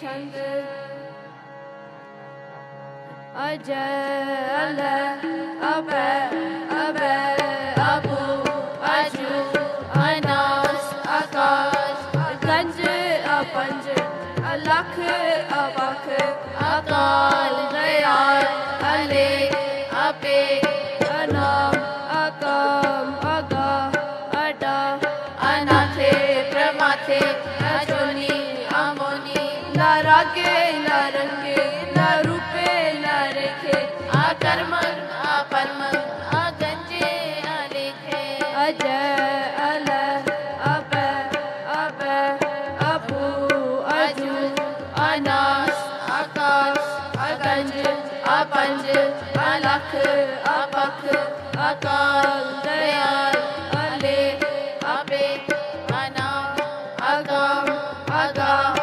kendi Acele abe abe abu acu anas akaş. Akancı apancı alakı abakı Akal gayar ali api anam akam aga ada anate pramathe ના રાગે ના રંગે ના રૂપે ના રેખે આ કર્મ આ પરમ આ ગંજે આ લેખે અજય અલ અબ અબ અપુ અજુ અનાશ આકાશ અગંજ અપંજ અલખ અપખ અકાર